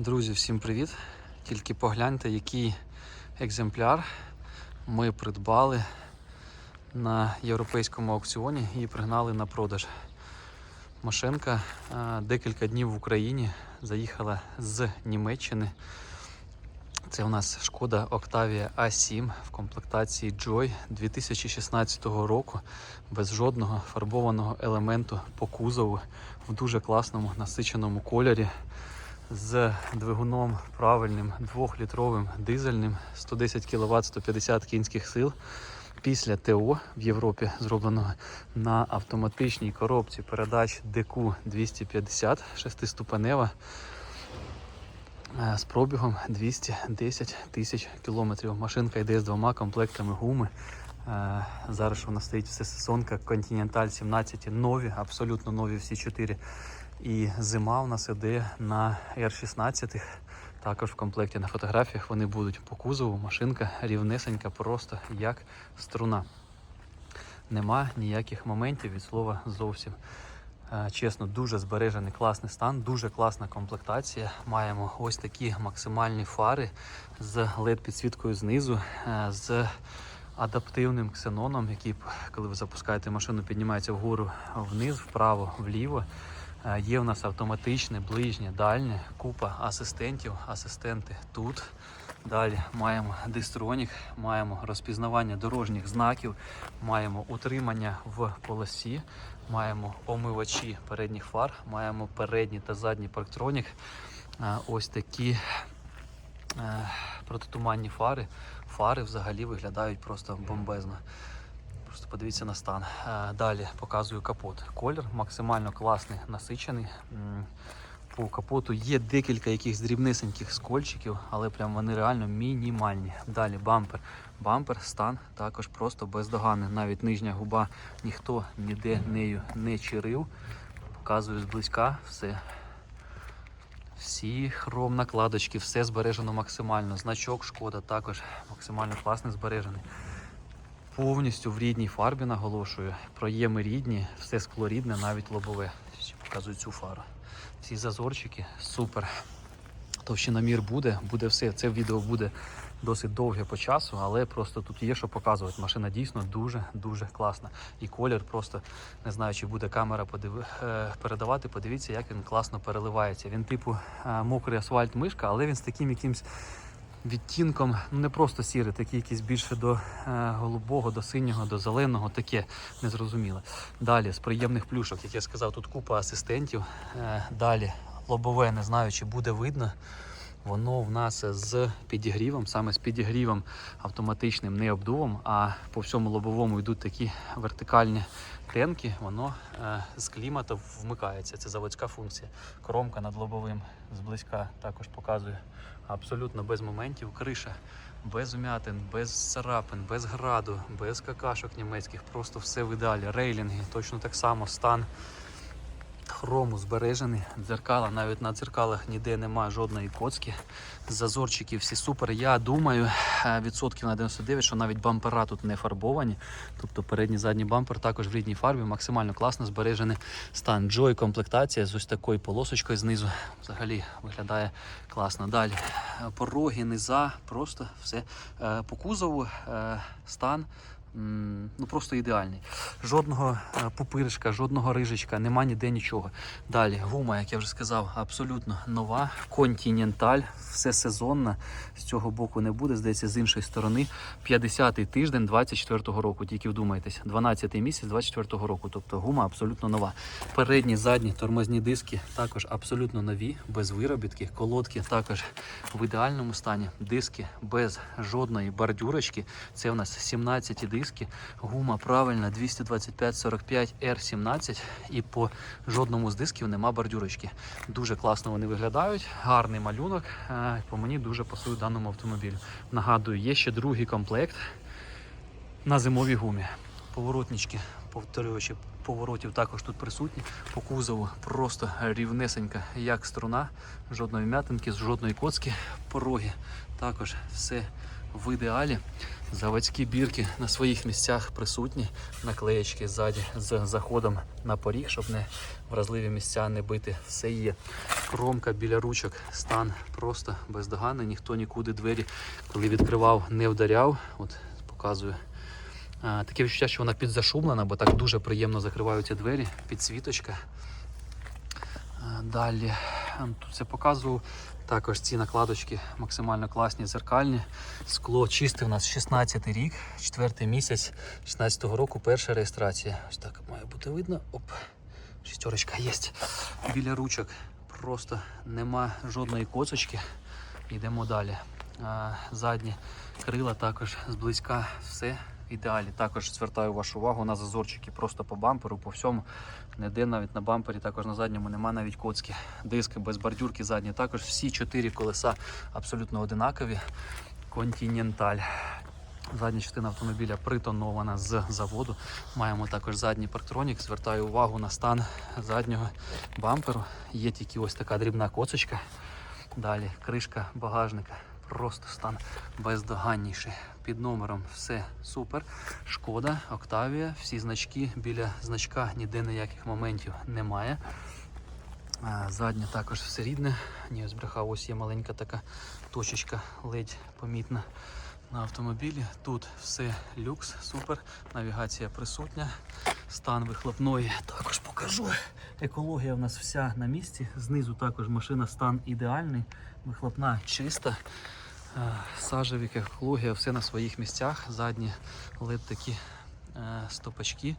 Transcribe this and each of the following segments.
Друзі, всім привіт! Тільки погляньте, який екземпляр ми придбали на європейському аукціоні і пригнали на продаж. Машинка е, декілька днів в Україні заїхала з Німеччини. Це у нас шкода Octavia A7 в комплектації Joy 2016 року без жодного фарбованого елементу по кузову в дуже класному насиченому кольорі з двигуном правильним 2-літровим дизельним 110 кВт 150 кінських сил. Після ТО в Європі зробленого на автоматичній коробці передач ДК 250 шестиступенева е, з пробігом 210 тисяч кілометрів. Машинка йде з двома комплектами гуми. Е, Зараз у нас стоїть все сезонка Continental 17 нові, абсолютно нові всі чотири. І зима у нас іде на R16. Також в комплекті на фотографіях вони будуть по кузову. Машинка рівнесенька, просто як струна. Нема ніяких моментів від слова зовсім. Е, Чесно, дуже збережений класний стан, дуже класна комплектація. Маємо ось такі максимальні фари з LED-підсвіткою знизу, е, з адаптивним ксеноном, який, коли ви запускаєте машину, піднімається вгору, вниз, вправо, вліво. Е, Є у нас автоматичне, ближнє, дальнє, купа асистентів. Асистенти тут. Далі маємо дистронік, маємо розпізнавання дорожніх знаків, маємо утримання в полосі, маємо омивачі передніх фар, маємо передній та задній парктронік. Е, Ось такі е, протитуманні фари. Фари взагалі виглядають просто бомбезно. Просто подивіться на стан. Е, Далі показую капот. Колір максимально класний, насичений. По капоту є декілька якихось дрібнисеньких скольчиків, але прям вони реально мінімальні. Далі бампер. Бампер, стан також просто бездоганний. Навіть нижня губа ніхто ніде нею не чирив. Показую зблизька все. Всі хром накладочки, все збережено максимально. Значок шкода також максимально класний збережений повністю в рідній фарбі наголошую. Проєми рідні, все скло рідне, навіть лобове. Показую цю фару. Ці зазорчики супер. Товщиномір буде, буде все. Це відео буде досить довге по часу, але просто тут є що показувати. Машина дійсно дуже-дуже класна. І колір просто не знаю, чи буде камера подив... е, передавати. Подивіться, як він класно переливається. Він типу е, мокрий асфальт мишка, але він з таким якимсь відтінком, ну не просто сірий, такий якийсь більше до е, голубого, до синього, до зеленого, таке незрозуміле. Далі з приємних плюшок, як я сказав, тут купа асистентів. Е, далі лобове, не знаю, чи буде видно. Воно в нас з підігрівом, саме з підігрівом автоматичним, не обдувом, а по всьому лобовому йдуть такі вертикальні тенки, воно е, з клімату вмикається. Це заводська функція. Коромка над лобовим зблизька також показує абсолютно без моментів. Криша без умятин, без царапин, без граду, без какашок німецьких, просто все в ідеалі. Рейлінги точно так само стан хрому збережений. Дзеркала, навіть на дзеркалах ніде немає жодної коцки. Зазорчики всі супер. Я думаю, е, відсотків на 99, що навіть бампера тут не фарбовані. Тобто передній задній бампер також в рідній фарбі, максимально класно збережений стан. Joy комплектація з ось такою полосочкою знизу. Взагалі виглядає класно. Далі е, пороги, низа, просто все Е, по кузову стан. Ну просто ідеальний. Жодного е, пупиришка, жодного рижечка, нема ніде нічого. Далі гума, як я вже сказав, абсолютно нова. Континенталь, все сезонно. З цього боку не буде, здається, з іншої сторони. 50-й тиждень 24-го року, тільки вдумайтесь, 12-й місяць 24-го року. Тобто гума абсолютно нова. Передні, задні тормозні диски також абсолютно нові, без виробітки. Колодки також в ідеальному стані. Диски без жодної бордюрочки. Це у нас 17 диски. Гума правильна 225-45 R17 і по жодному з дисків нема бордюрочки. Дуже класно вони виглядають. Гарний малюнок. Е, По мені дуже пасує даному автомобілю. Нагадую, є ще другий комплект на зимовій гумі. Поворотнички, повторюючи, поворотів також тут присутні. По кузову просто рівнесенька, як струна, жодної м'ятинки, жодної коцки. Пороги також все в ідеалі. Заводські бірки на своїх місцях присутні, наклеєчки ззаді з заходом на поріг, щоб не вразливі місця не бити. Все є. Кромка біля ручок, стан просто бездоганний. Ніхто нікуди двері, коли відкривав, не вдаряв. От показую. А, таке відчуття, що вона підзашумлена, бо так дуже приємно закриваються двері, підсвіточка. Далі ем, тут це показував. Також ці накладочки максимально класні, зеркальні. Скло чисте у нас 16 рік, 4 місяць 16-го року, перша реєстрація. Ось так має бути видно. Оп, шістерочка є. Біля ручок просто нема жодної коцочки. Йдемо далі. Задні крила також зблизька все ідеалі. Також звертаю вашу увагу на зазорчики просто по бамперу, по всьому. Ніде навіть на бампері, також на задньому нема навіть коцки. Диски без бордюрки задні. Також всі чотири колеса абсолютно одинакові. Континенталь. Задня частина автомобіля притонована з заводу. Маємо також задній парктронік. Звертаю увагу на стан заднього бамперу. Є тільки ось така дрібна коцочка. Далі кришка багажника. Просто стан бездоганніший. Під номером все супер. Шкода, Октавія, всі значки. Біля значка ніде ніяких моментів немає. А, Задня також все рідне. Ні, збрехав, ось є маленька така точечка ледь помітна на автомобілі. Тут все люкс, супер. Навігація присутня. Стан вихлопної також покажу. Екологія в нас вся на місці. Знизу також машина стан ідеальний. Вихлопна чиста. Е, Сажевик, екологія, все на своїх місцях. Задні лед такі е, стопачки.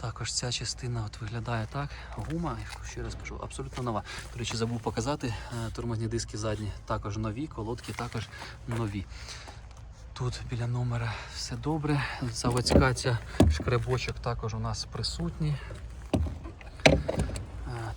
Також ця частина от виглядає так. Гума, ще раз кажу, абсолютно нова. До речі, забув показати. е, Тормозні диски задні також нові, колодки також нові. Тут біля номера все добре. Заводська ця шкребочок також у нас присутній.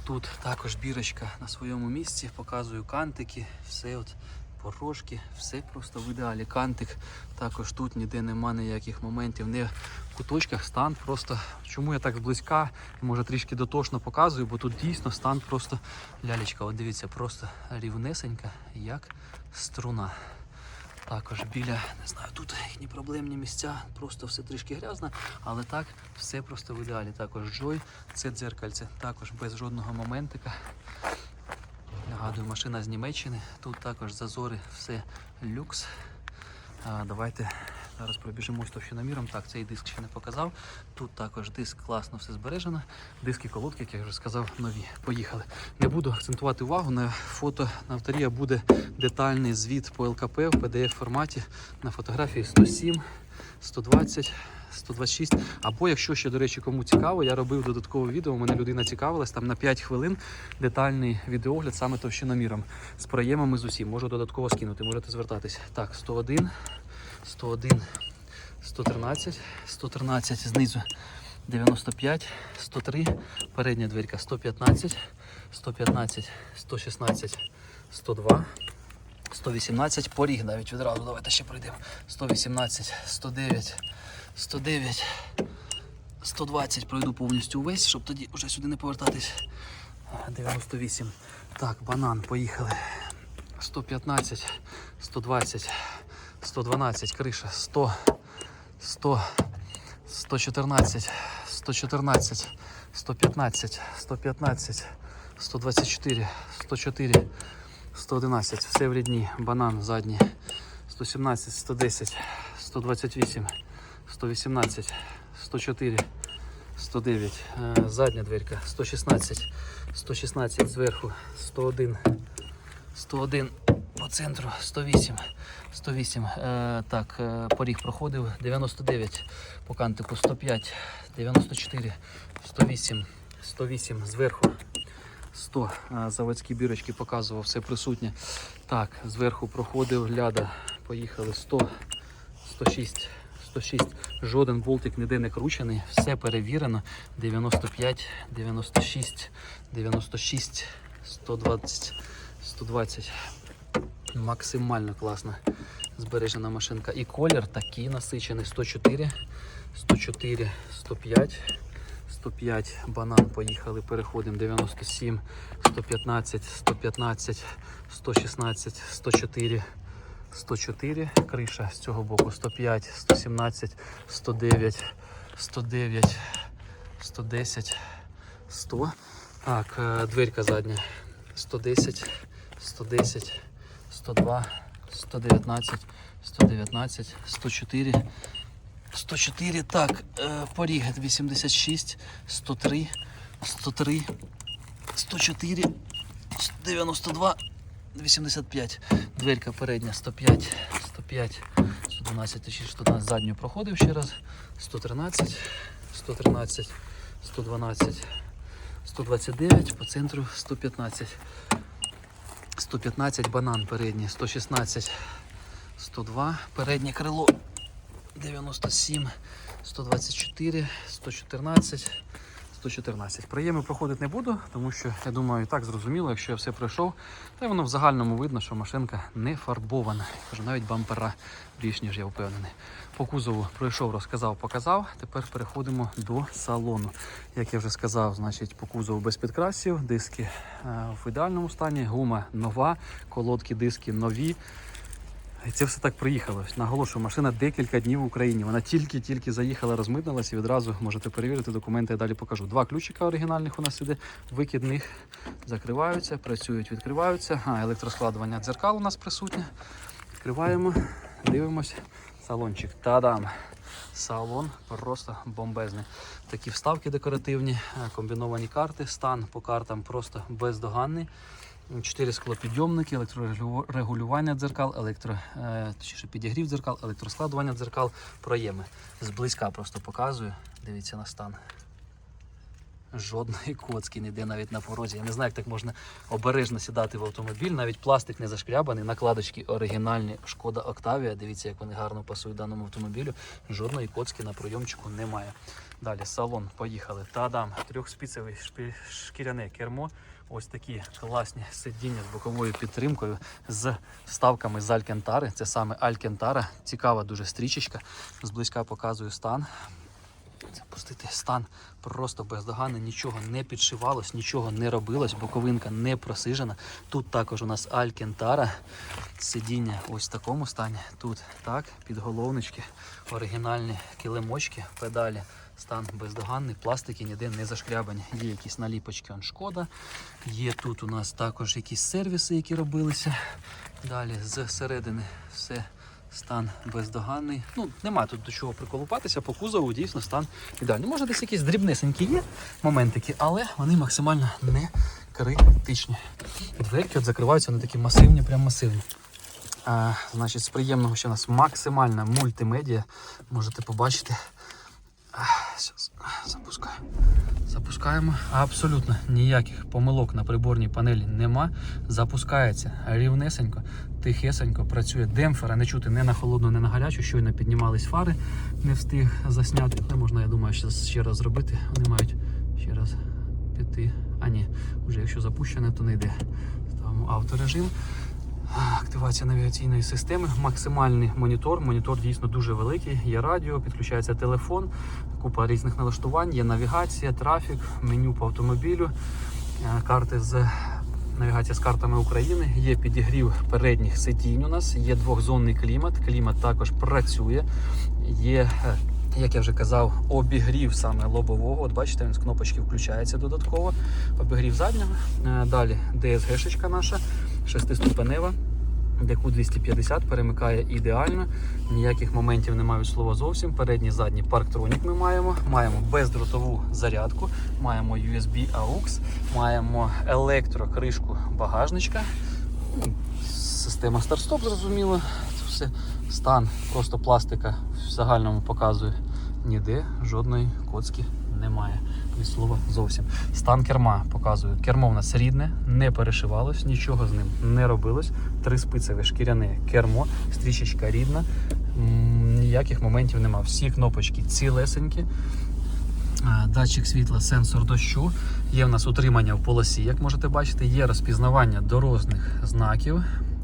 Тут також бірочка на своєму місці. Показую кантики, все от порожки, все просто в ідеалі. Кантик також тут ніде нема ніяких моментів. Не в куточках стан просто. Чому я так зблизька, може трішки дотошно показую, бо тут дійсно стан просто лялечка. От дивіться, просто рівнесенька, як струна. Також біля, не знаю, тут їхні проблемні місця, просто все трішки грязно, але так, все просто в ідеалі. Також Джой, це дзеркальце, також без жодного моментика. Нагадую, машина з Німеччини. Тут також зазори, все люкс. Давайте зараз пробіжимось товщиноміром. Так, цей диск ще не показав. Тут також диск класно все збережено. Диски колодки, як я вже сказав, нові. Поїхали. Не буду акцентувати увагу на фото на авторія буде детальний звіт по ЛКП в PDF форматі на фотографії 107, 120. 126. Або якщо ще, до речі, кому цікаво, я робив додаткове відео. У мене людина цікавилась там на 5 хвилин детальний відеогляд саме товщиноміром з проємами з усім. Можу додатково скинути, можете звертатись. Так, 101, 101, 113, 113 знизу 95, 103, передня дверка 115, 115, 116, 102. 118, поріг навіть відразу, давайте ще пройдемо. 118, 109, 109, 120 пройду повністю увесь, щоб тоді вже сюди не повертатись. 98. Так, банан, поїхали. 115, 120, 112, криша, 100, 100, 114, 114, 115, 115, 124, 104, 111, все в рідні, банан задній, 117, 110, 128, 118, 104, 109, е, задня дверка, 116, 116 зверху, 101, 101 центру, 108, 108, е, так, е, поріг проходив, 99 по кантику, 105, 94, 108, 108 зверху, 100 заводські бірочки показував, все присутнє. Так, зверху проходив ляда. Поїхали 100, 106, 106. Жоден болтик ніде не кручений, все перевірено. 95, 96, 96, 120, 120. Максимально класна збережена машинка. І колір такий насичений 104, 104, 105. 105 банан поїхали, переходимо 97, 115, 115, 116, 104, 104, криша з цього боку 105, 117, 109, 109, 110, 100. Так, е, дверка задня 110, 110, 102, 119, 119, 104, 104, так, е, поріг 86, 103, 103, 104, 92, 85. Дверка передня 105, 105, 112, точніше 112 задню проходив ще раз. 113, 113, 112, 129, по центру 115. 115 банан передній, 116, 102, переднє крило 97, 124, 114, 114. Проєми проходити не буду, тому що я думаю, і так зрозуміло, якщо я все пройшов, та воно в загальному видно, що машинка не фарбована. Кажу, навіть бампера більш ніж я впевнений. По кузову пройшов, розказав, показав. Тепер переходимо до салону. Як я вже сказав, значить по кузову без підкрасів, диски е, в ідеальному стані, гума нова, колодки, диски нові. І це все так приїхало. Наголошую, машина декілька днів в Україні. Вона тільки-тільки заїхала, розмитнилась і відразу можете перевірити документи, я далі покажу. Два ключика оригінальних у нас сюди, викидних закриваються, працюють, відкриваються. А, електроскладування дзеркал у нас присутнє. Відкриваємо, дивимось. Салончик. Та-дам! Салон просто бомбезний. Такі вставки декоративні, комбіновані карти, стан по картам просто бездоганний. Чотири склопідйомники, електрорегулювання дзеркал, електро, е, точніше, підігрів дзеркал, електроскладування дзеркал, проєми. Зблизька просто показую. Дивіться на стан. Жодної коцки ніде навіть на порозі. Я не знаю, як так можна обережно сідати в автомобіль. Навіть пластик не зашкрябаний, накладочки оригінальні. Шкода Октавія. Дивіться, як вони гарно пасують даному автомобілю. Жодної коцки на прийомчику немає. Далі салон, поїхали. Та-дам, трьохспіцевий шкіряне кермо. Ось такі класні сидіння з боковою підтримкою, з вставками з Алькентари. Це саме Алькентара. Цікава дуже стрічечка. Зблизька показую стан. Запустити стан просто бездоганний, нічого не підшивалось, нічого не робилось, боковинка не просижена. Тут також у нас Алькентара. Сидіння ось в такому стані. Тут так, підголовнички, оригінальні килимочки, педалі. Стан бездоганний, пластики ніде не зашкрябані. Є якісь наліпочки он шкода. Є тут у нас також якісь сервіси, які робилися. Далі з середини все стан бездоганний. Ну, нема тут до чого приколупатися, по кузову дійсно стан ідеальний. Може, десь якісь дрібнесенькі є моментики, але вони максимально не критичні. Дверки от закриваються, вони такі масивні, прям масивні. А, значить, з приємного, що у нас максимальна мультимедіа. Можете побачити. Зараз запускаю. Запускаємо. Абсолютно ніяких помилок на приборній панелі нема. Запускається рівнесенько, тихесенько, працює демпфера, не чути не на холодну, не на гарячу. Щойно піднімались фари, не встиг засняти. Але можна, я думаю, ще раз зробити. Вони мають ще раз піти. А ні, вже якщо запущене, то не йде. Ставимо авторежим. Активація навігаційної системи, максимальний монітор. Монітор дійсно дуже великий. Є радіо, підключається телефон, купа різних налаштувань, є навігація, трафік, меню по автомобілю, е, карти з навігація з картами України. Є підігрів передніх сидінь. У нас є двохзонний клімат. Клімат також працює. Є е, як я вже казав, обігрів саме лобового. От бачите, він з кнопочки включається додатково. Обігрів заднього. Е, Далі DSG-шечка наша, шестиступенева. ДК 250 перемикає ідеально, ніяких моментів немає від слова зовсім. Передній задній парктронік ми маємо. Маємо бездротову зарядку, маємо USB AUX, маємо електрокришку багажничка. Система старт-стоп, зрозуміло. Це все стан просто пластика в загальному показує. Ніде жодної коцки немає. Від слова зовсім. Стан керма показує. Кермо в нас рідне, не перешивалось, нічого з ним не робилось. Триспицеве шкіряне кермо, стрічечка рідна, ніяких моментів нема. Всі кнопочки цілесенькі. Датчик світла, сенсор дощу. Є в нас утримання в полосі, як можете бачити, є розпізнавання дорожніх знаків.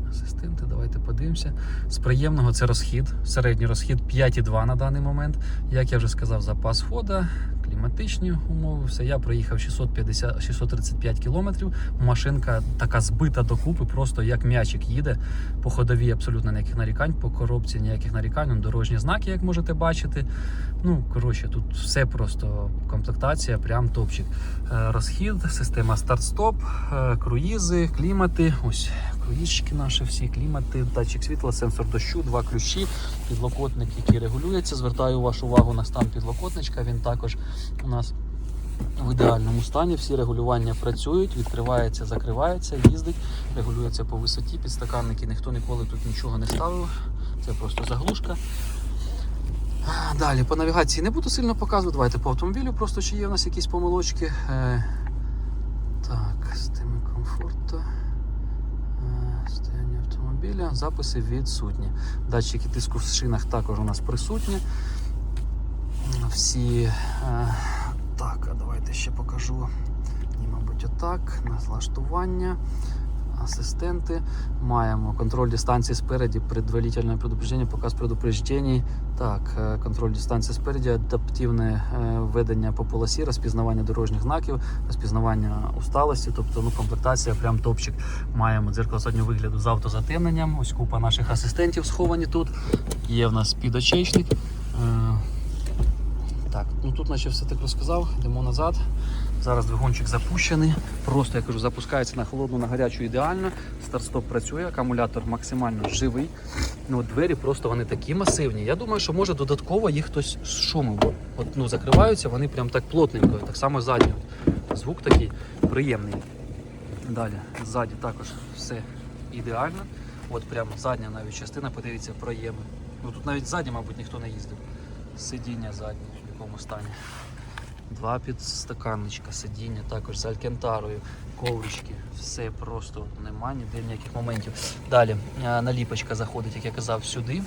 Асистенти, давайте подивимося. З приємного це розхід. Середній розхід 5,2 на даний момент. Як я вже сказав, запас хода, кліматичні умови. Все, я проїхав 650, 635 кілометрів. Машинка така збита докупи, просто як м'ячик їде. По ходовій абсолютно ніяких нарікань, по коробці ніяких нарікань. Он дорожні знаки, як можете бачити. Ну, коротше, тут все просто комплектація, прям топчик. Е, Розхід, система старт-стоп, е, круїзи, клімати. Ось круїзчики наші всі, клімати, датчик світла, сенсор дощу, два ключі, підлокотник, який регулюється. Звертаю вашу увагу на стан підлокотничка. Він також у нас в ідеальному стані. Всі регулювання працюють, відкривається, закривається, їздить, регулюється по висоті. Підстаканники ніхто ніколи тут нічого не ставив. Це просто заглушка. Далі по навігації не буду сильно показувати. Давайте по автомобілю, просто чи є в нас якісь помилочки. Е, так, системи комфорту. Е, Стояння автомобіля. Записи відсутні. Датчики тиску в шинах також у нас присутні. Всі. Е, так, а давайте ще покажу. Ні, мабуть, отак. Налаштування. Асистенти. Маємо контроль дистанції спереді, предварительне предупреждение, показ предупреждений. Так, е, контроль дистанції спереді, адаптивне е, ведення по полосі, розпізнавання дорожніх знаків, розпізнавання усталості, тобто ну, комплектація прям топчик. Маємо дзеркало заднього вигляду з автозатемненням. Ось купа наших асистентів сховані тут. Є в нас підочечник. Так, ну тут наче все так розказав. Йдемо назад. Зараз двигунчик запущений. Просто я кажу, запускається на холодну, на гарячу ідеально. Старт-стоп працює, акумулятор максимально живий. Ну, двері просто вони такі масивні. Я думаю, що може додатково їх хтось бо От, ну, закриваються, вони прям так плотненько, так само. От. Звук такий приємний. Далі, ззаді також все ідеально. От прямо задня навіть частина, подивіться, проєми. Ну тут навіть ззаді, мабуть, ніхто не їздив. Сидіння заднє в якому стані. Два підстаканничка, сидіння також з алькентарою, коврички, все просто нема ніде ніяких моментів. Далі е, наліпочка заходить, як я казав, сюди.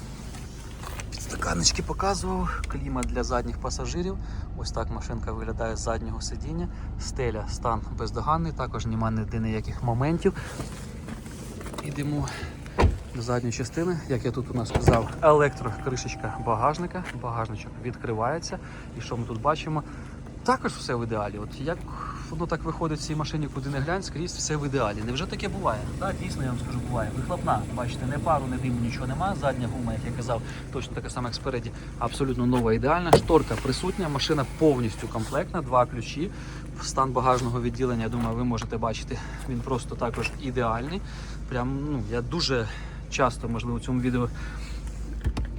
Підстаканнички показував, клімат для задніх пасажирів. Ось так машинка виглядає з заднього сидіння. Стеля, стан бездоганний, також немає ніде ніяких моментів. Ідемо задньої частини, як я тут у нас сказав, електрокришечка багажника. Багажничок відкривається. І що ми тут бачимо? Також все в ідеалі. От як воно так виходить в цій машині, куди не глянь, скрізь все в ідеалі. Невже таке буває? Так, дійсно, я вам скажу, буває. Вихлопна, бачите, не пару, не диму, нічого нема. Задня гума, як я казав, точно така сама, як спереді, абсолютно нова, ідеальна. Шторка присутня, машина повністю комплектна, два ключі. Стан багажного відділення, я думаю, ви можете бачити. Він просто також ідеальний. Прям, ну, я дуже часто, можливо, в цьому відео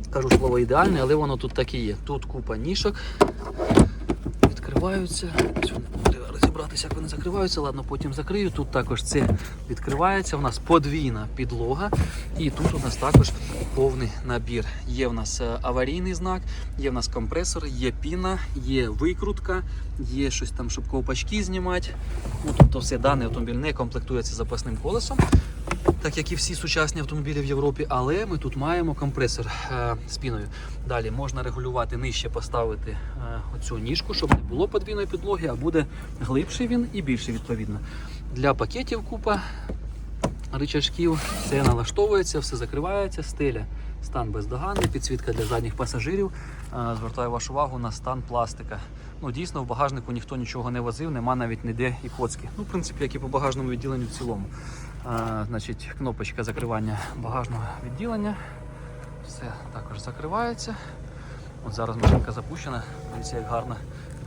кажу слово ідеальне, але воно тут так і є. Тут купа нішок відкриваються. Ось розібратися, як вони закриваються. Ладно, потім закрию. Тут також це відкривається. У нас подвійна підлога. І тут у нас також повний набір. Є в нас е, аварійний знак, є в нас компресор, є піна, є викрутка, є щось там, щоб ковпачки знімати. Ну, тобто все даний автомобіль не комплектується запасним колесом. Так як і всі сучасні автомобілі в Європі, але ми тут маємо компресор е, з піною. Далі можна регулювати нижче, поставити е, оцю ніжку, щоб не було подвійної підлоги, а буде глибший він і більший відповідно. Для пакетів купа рычажків, все налаштовується, все закривається, стеля. Стан бездоганний, підсвітка для задніх пасажирів. Е, Звертаю вашу увагу на стан пластика. Ну, дійсно, в багажнику ніхто нічого не возив, нема навіть ніде і коцки. Ну, в принципі, як і по багажному відділенню в цілому. А, значить, кнопочка закривання багажного відділення. Все також закривається. От зараз машинка запущена. Дивіться, як гарно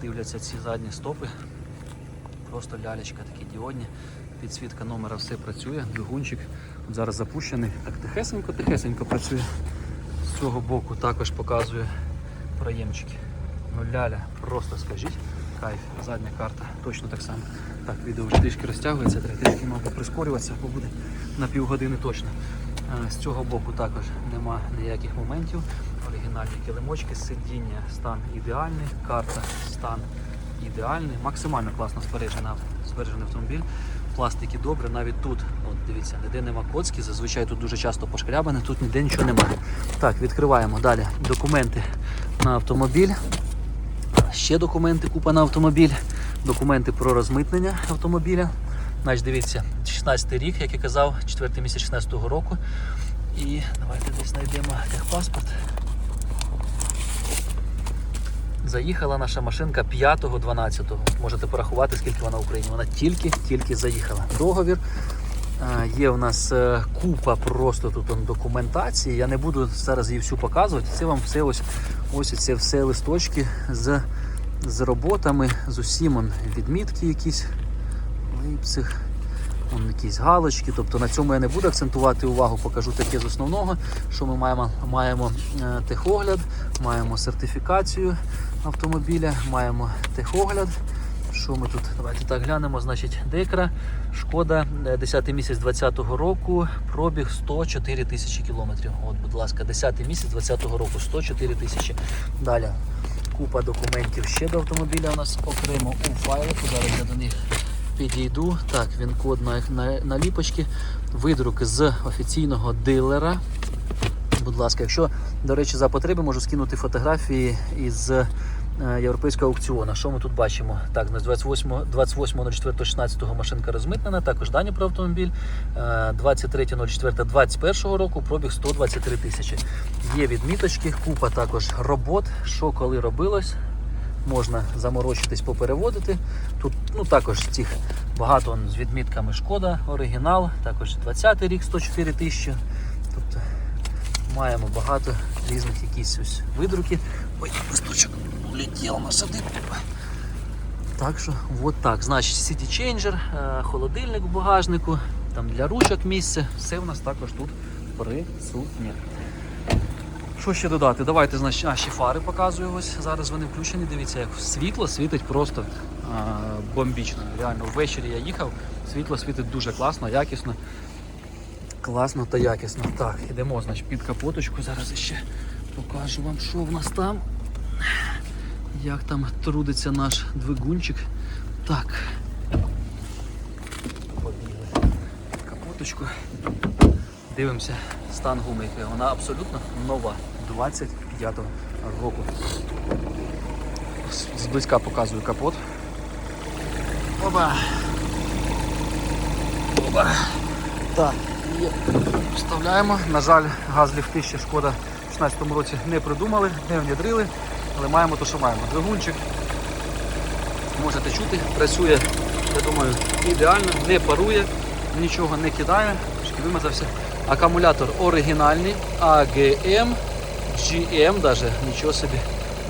дивляться ці задні стопи. Просто лялечка такі діодні. Підсвітка номера все працює, двигунчик зараз запущений. Так тихесенько, тихесенько працює. З цього боку також показує проємчики. Ну ляля, просто скажіть. Кайф, задня карта, точно так само. Так, відео вже трішки розтягується, треба трішки мабуть прискорюватися, бо буде на півгодини точно. Е, З цього боку також нема ніяких моментів. Оригінальні килимочки, сидіння, стан ідеальний, карта, стан ідеальний, максимально класно збережений автомобіль. Пластики добре, навіть тут, от дивіться, ніде нема коцки, зазвичай тут дуже часто пошкрябане, тут ніде нічого немає. Так, відкриваємо далі документи на автомобіль. Ще документи купа на автомобіль, документи про розмитнення автомобіля. Значить, дивіться, 16 рік, як я казав, 4 місяць 16 року. І давайте десь знайдемо техпаспорт. Заїхала наша машинка 5-12. Можете порахувати, скільки вона в Україні. Вона тільки-тільки заїхала. Договір. Е, Є в нас е, купа просто тут документації. Я не буду зараз її всю показувати. Це вам все ось ось це все листочки з, з роботами, з усім відмітки якісь. Лейпциг. Вон якісь галочки, тобто на цьому я не буду акцентувати увагу, покажу таке з основного, що ми маємо. Маємо е, техогляд, маємо сертифікацію автомобіля, маємо техогляд. Що ми тут? Давайте так глянемо. Значить, Декра, шкода, е, 10 місяць 20-го року, пробіг 104 тисячі кілометрів. От, будь ласка, 10 місяць 20-го року, 104 тисячі. Далі купа документів ще до автомобіля у нас окремо у файлику. Зараз я до них підійду. Так, він код на, ліпочки. Видрук з офіційного дилера. Будь ласка, якщо, до речі, за потреби можу скинути фотографії із е, європейського аукціону. Що ми тут бачимо? Так, 28 28.04.16 машинка розмитнена, також дані про автомобіль. Е, 23.04.21 року пробіг 123 тисячі. Є відміточки, купа також робот, що коли робилось. Можна заморочитись, попереводити. Тут ну, також цих багато з відмітками шкода, оригінал, також 20-й рік 104 тисячі. Тобто маємо багато різних якісь ось видруки. Ой, листочок улетів на садиб. Так що, от так. Значить, City Changer, е, холодильник в багажнику, там для ручок місце. Все в нас також тут присутнє. Що ще додати? Давайте, значить, а, ще фари показую ось. Зараз вони включені. Дивіться, як світло світить просто а, бомбічно. Реально, ввечері я їхав, світло світить дуже класно, якісно. Класно та якісно. Так, ідемо, значить, під капоточку. Зараз ще покажу вам, що в нас там. Як там трудиться наш двигунчик. Так. Побігли. Капоточку. Дивимося стан гуми, вона абсолютно нова 25-го року. Зблизька показую капот. Оба! Оба! Так, є. Вставляємо. На жаль, газ ліфти ще шкода в 16-му році не придумали, не внідрили, але маємо то, що маємо. Двигунчик можете чути, працює, я думаю, ідеально, не парує, нічого не кидає, трошки вимазався. Акумулятор оригінальний, AGM, GM даже, нічого собі.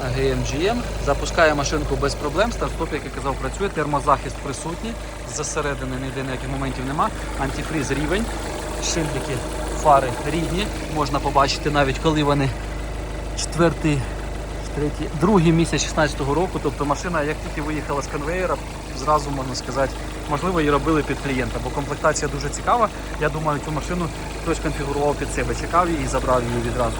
AGM GM. Запускає машинку без проблем. Старт-стоп, як я казав, працює, термозахист присутній, зсередини ніде ніяких моментів нема. Антифріз рівень, шильдики, фари рідні. Можна побачити навіть коли вони четвертий, третій, другий місяць 16-го року. Тобто машина, як тільки виїхала з конвейера, зразу можна сказати, можливо, її робили під клієнта, бо комплектація дуже цікава. Я думаю, цю машину хтось конфігурував під себе, чекав її і забрав її відразу.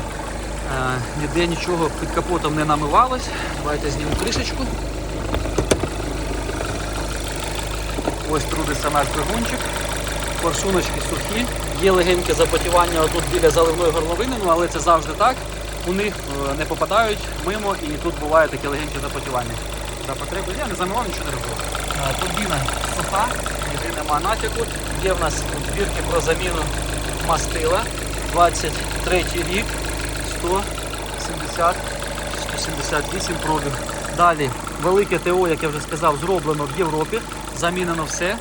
Е, ніде нічого під капотом не намивалось. Давайте зніму кришечку. Ось трудиться наш двигунчик. Форсуночки сухі. Є легеньке запотівання отут біля заливної горловини, ну але це завжди так. У них е, не попадають мимо і тут буває таке легеньке запотівання. За потреби я не замивав, нічого не робив. Е, Турбіна суха, ніде нема натяку. Є в нас збірки про заміну мастила. 23 рік, 170, 178 пробіг. Далі велике ТО, як я вже сказав, зроблено в Європі. Замінено все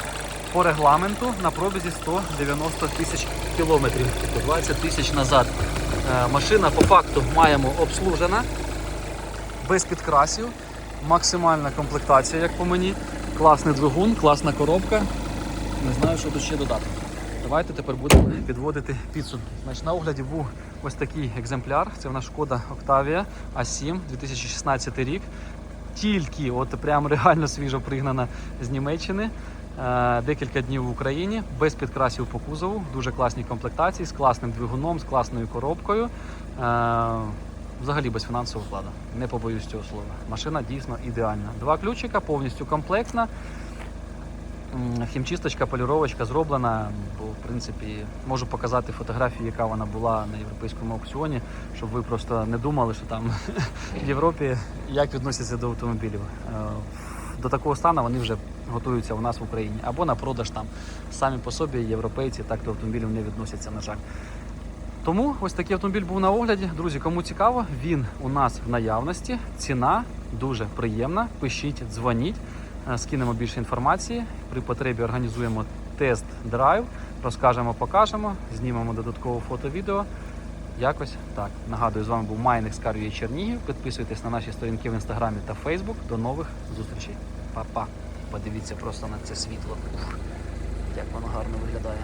по регламенту на пробізі 190 тисяч кілометрів, тобто 20 тисяч назад. Е, Машина по факту маємо обслужена, без підкрасів, максимальна комплектація, як по мені. Класний двигун, класна коробка. Не знаю, що тут ще додати. Давайте тепер будемо підводити підсумки. Значить, на огляді був ось такий екземпляр. Це в нас шкода Octavia A7 2016 рік. Тільки от прям реально свіжо пригнана з Німеччини. Е, Декілька днів в Україні, без підкрасів по кузову, дуже класній комплектації, з класним двигуном, з класною коробкою. Е, Взагалі без фінансового вкладу. Не побоюсь цього слова. Машина дійсно ідеальна. Два ключика, повністю комплектна. Хімчисточка, поліровочка зроблена, бо в принципі можу показати фотографію, яка вона була на європейському аукціоні, щоб ви просто не думали, що там в Європі як відносяться до автомобілів. Е, До такого стану вони вже готуються у нас в Україні або на продаж там. Самі по собі європейці так до автомобілів не відносяться, на жаль. Тому ось такий автомобіль був на огляді. Друзі, кому цікаво, він у нас в наявності. Ціна дуже приємна. Пишіть, дзвоніть, скинемо більше інформації. При потребі організуємо тест-драйв, розкажемо, покажемо, знімемо додаткове фото-відео. Якось так. Нагадую, з вами був Майник з Кар'ює Чернігів. Підписуйтесь на наші сторінки в інстаграмі та Фейсбук. До нових зустрічей. Па-па. Подивіться просто на це світло. Ух, як воно гарно виглядає.